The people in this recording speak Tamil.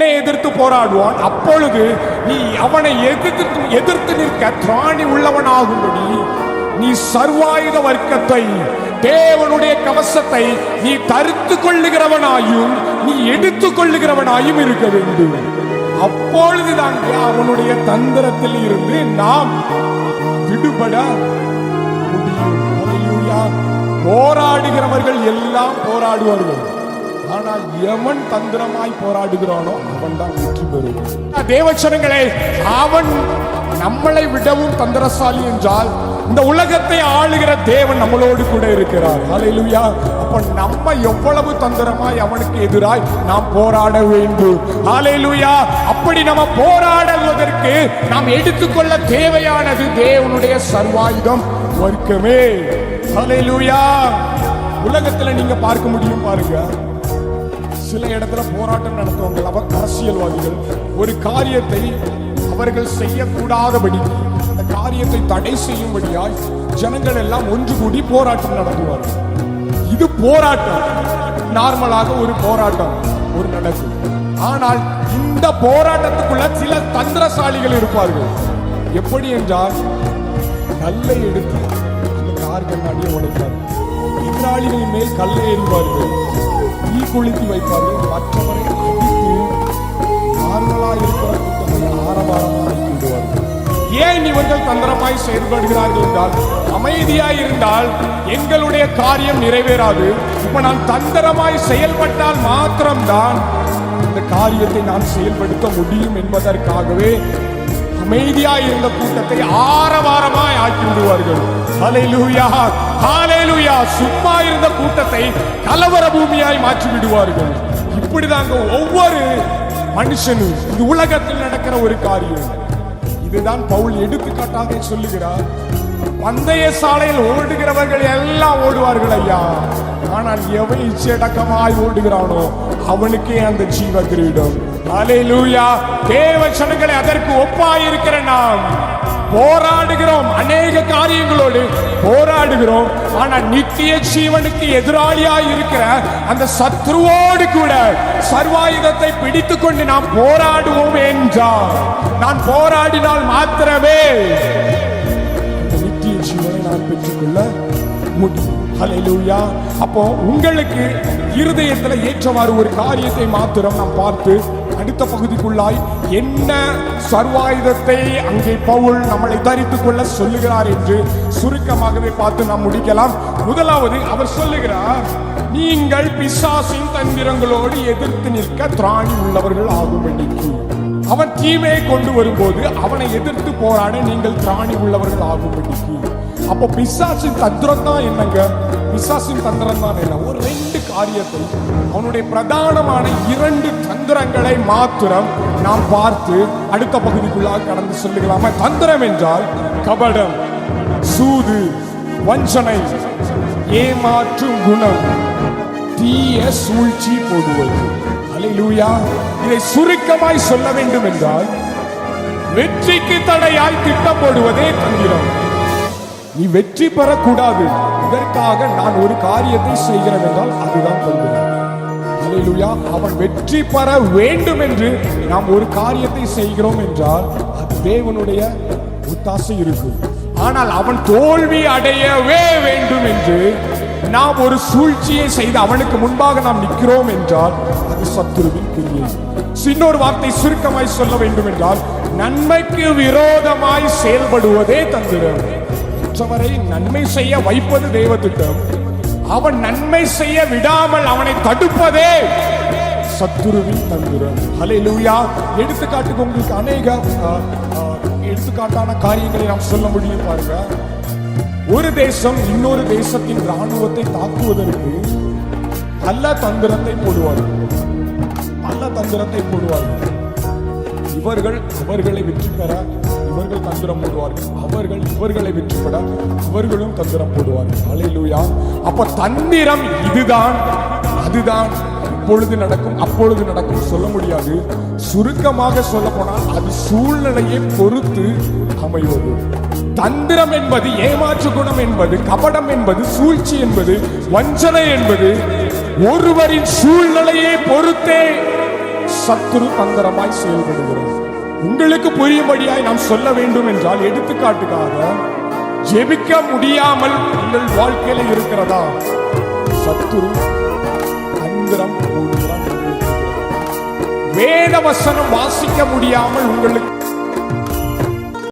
உன்னை எதிர்த்து போராடுவான். அப்பொழுது நீ அவனை எதிர்த்து எதிர்த்து நிற்க திராணி உள்ளவனாகும்படி நீ சர்வாயுத வர்க்கத்தை தேவனுடைய கவசத்தை நீ தருத்து கொள்ளுகிறவனாயும் நீ எடுத்துக் கொள்ளுகிறவனாயும் இருக்க வேண்டும். அப்பொழுதுதான் அவனுடைய தந்திரத்தில் இருந்து நாம் விடுபட முடியும். போராடுகிறவர்கள் எல்லாம் போராடுவார்கள். ஆனால் எவன் தந்திரமாய் போராடுகிறானோ அவன் தான் வெற்றி பெறுவான். தேவச்சனங்களே அவன் நம்மளை விடவும் தந்திரசாலி என்றால் இந்த உலகத்தை ஆளுகிற தேவன் நம்மளோடு கூட இருக்கிறார். அலையிலுயா அப்ப நம்ம எவ்வளவு தந்திரமாய் அவனுக்கு எதிராய் நாம் போராட வேண்டும். அலையிலுயா அப்படி நம்ம போராடுவதற்கு நாம் எடுத்துக்கொள்ள தேவையானது தேவனுடைய சர்வாயுதம் ஒர்க்கமே அலையிலுயா உலகத்துல நீங்க பார்க்க முடியும் பாருங்க. சில இடத்துல போராட்டம் நடத்துவாங்க அவர் அரசியல்வாதிகள். ஒரு காரியத்தை அவர்கள் செய்யக்கூடாதபடி அந்த காரியத்தை தடை செய்யும்படியாய் ஜனங்கள் எல்லாம் ஒன்று கூடி போராட்டம் நடத்துவார்கள். இது போராட்டம். நார்மலாக ஒரு போராட்டம் ஒரு நடக்கும் ஆனால் இந்த போராட்டத்துக்குள்ள சில தந்திரசாலிகள் இருப்பார்கள். எப்படி என்றால் கல்லை எடுத்து அந்த கார் கண்ணாடியை உடைப்பார்கள். எதிராளிகளின் மேல் கல்லை எறிவார்கள். தீ கொளுத்தி வைப்பார்கள் மற்றவரை அடித்து இருக்கிற கூட்டத்தை ஆரவாரமாக ஏன் இவர்கள் தந்திரமாய் செயல்படுகிறார்கள் என்றால் அமைதியாய் இருந்தால் எங்களுடைய காரியம் நிறைவேறாது. இப்ப நான் தந்திரமாய் செயல்பட்டால் மாத்திரம்தான் இந்த காரியத்தை நான் செயல்படுத்த முடியும் என்பதற்காகவே அமைதியாய் இருந்த கூட்டத்தை ஆரவாரமாய் ஆக்கி விடுவார்கள். ஹalleluya ஹalleluya. சும்மா இருந்த கூட்டத்தை கலவர பூமியாய் மாற்றி விடுவார்கள். இப்படிதாங்க ஒவ்வொரு மனுஷனும் இந்த உலகத்தில் நடக்கிற ஒரு காரியம். இதுதான் பவுல் எடுத்துக்காட்டாக சொல்லுகிறார். பந்தய சாலையில் ஓடுகிறவர்கள் எல்லாம் ஓடுவார்கள் ஐயா. ஆனால் எவன் இச்சடக்கமாய் ஓடுகிறானோ அவனுக்கே அந்த ஜீவ கிரீடம். அலையிலூயா தேவ சனங்களை அதற்கு ஒப்பாயிருக்கிற நாம். போராடுகிறோம் அநேக காரியங்களோடு போராடுகிறோம். ஆனால் நித்திய ஜீவனுக்கு எதிராளியாய் இருக்கிற அந்த சத்ருவோடு கூட சர்வாயுதத்தை பிடித்து கொண்டு நாம் போராடுவோம் என்றால் நான் போராடினால் மாத்திரமே. ஜீவனை நான் பெற்றுக்கொள்ள முடியும் அப்போ உங்களுக்கு இருதயத்தில் ஏற்றவாறு ஒரு காரியத்தை மாத்திரம் நாம் பார்த்து அடுத்த பகுதிக்குள்ளாய் என்ன சர்வாயுதத்தை அங்கே பவுல் நம்மளை தரித்துக் கொள்ள சொல்லுகிறார் என்று சுருக்கமாகவே பார்த்து நாம் முடிக்கலாம். முதலாவது அவர் சொல்லுகிறார் நீங்கள் பிசாசின் தந்திரங்களோடு எதிர்த்து நிற்க திராணி உள்ளவர்கள் ஆகும்படிக்கு. அவன் தீமையை கொண்டு வரும்போது அவனை எதிர்த்து போராட நீங்கள் திராணி உள்ளவர்கள் ஆகும்படிக்கு அப்போ பிசாசின் தந்திரம் தான் என்னங்க? பிசாசின் தந்திரம் தான் என்ன? ஒரு ரெண்டு காரியத்தை அவனுடைய பிரதானமான இரண்டு தந்திரங்களை மாத்திரம் நாம் பார்த்து அடுத்த பகுதிக்குள்ளாக கடந்து சொல்லுகலாமா தந்திரம் என்றால் கபடம் சூது வஞ்சனை ஏமாற்றும் குணம் தீய சூழ்ச்சி போடுவது. அல்லேலூயா இதை சுருக்கமாய் சொல்ல வேண்டும் என்றால் வெற்றிக்கு தடையாய் திட்டம் போடுவதே தந்திரம். நீ வெற்றி பெறக்கூடாது. இதற்காக நான் ஒரு காரியத்தை செய்கிறேன் என்றால் அதுதான் தந்திரம். அல்லேலூயா அவன் வெற்றி பெற வேண்டும் என்று நாம் ஒரு காரியத்தை செய்கிறோம் என்றால் அது தேவனுடைய ஒத்தாசை இருக்கும் ஆனால் அவன் தோல்வி அடையவே வேண்டும் என்று நாம் ஒரு சூழ்ச்சியை செய்து அவனுக்கு முன்பாக நாம் நிற்கிறோம் என்றால் அது சத்துருவின் கிரியை. இன்னொரு வார்த்தை சுருக்கமாய் சொல்ல வேண்டும் என்றால் நன்மைக்கு விரோதமாய் செயல்படுவதே தந்திரம். மற்றவரை நன்மை செய்ய வைப்பது தெய்வ திட்டம் அவன் நன்மை செய்ய விடாமல் அவனை தடுப்பதே சத்துருவின் தந்திரம். ஹalleluya எடுத்துக்காட்டுக்கு உங்களுக்கு அநேக எடுத்துக்காட்டான காரியங்களை நாம் சொல்ல முடியும் பாருங்க. ஒரு தேசம் இன்னொரு தேசத்தின் ராணுவத்தை தாக்குவதற்கு நல்ல தந்திரத்தை போடுவார்கள். நல்ல தந்திரத்தை போடுவார்கள். இவர்கள் அவர்களை வெற்றி பெற இவர்கள் தந்திரம் போடுவார்கள். அவர்கள் இவர்களை வெற்றி பெற அவர்களும் தந்திரம் போடுவார்கள். அலையிலூயா அப்ப தந்திரம் இதுதான். அதுதான். இப்பொழுது நடக்கும் அப்பொழுது நடக்கும் சொல்ல முடியாது. சுருக்கமாக சொல்ல போனால் அது சூழ்நிலையை பொறுத்து அமைவது. தந்திரம் என்பது ஏமாற்று குணம் என்பது கபடம் என்பது சூழ்ச்சி என்பது வஞ்சனை என்பது ஒருவரின் சூழ்நிலையை பொறுத்தே சத்துரு தந்திரமாய் செயல்படுகிறது. உங்களுக்கு புரியும்படியாய் நாம் சொல்ல வேண்டும் என்றால் எடுத்துக்காட்டுக்காக ஜெபிக்க முடியாமல் உங்கள் வாழ்க்கையில இருக்கிறதா? சத்துரு தந்திரம் வேத வசனம் வாசிக்க முடியாமல் உங்களுக்கு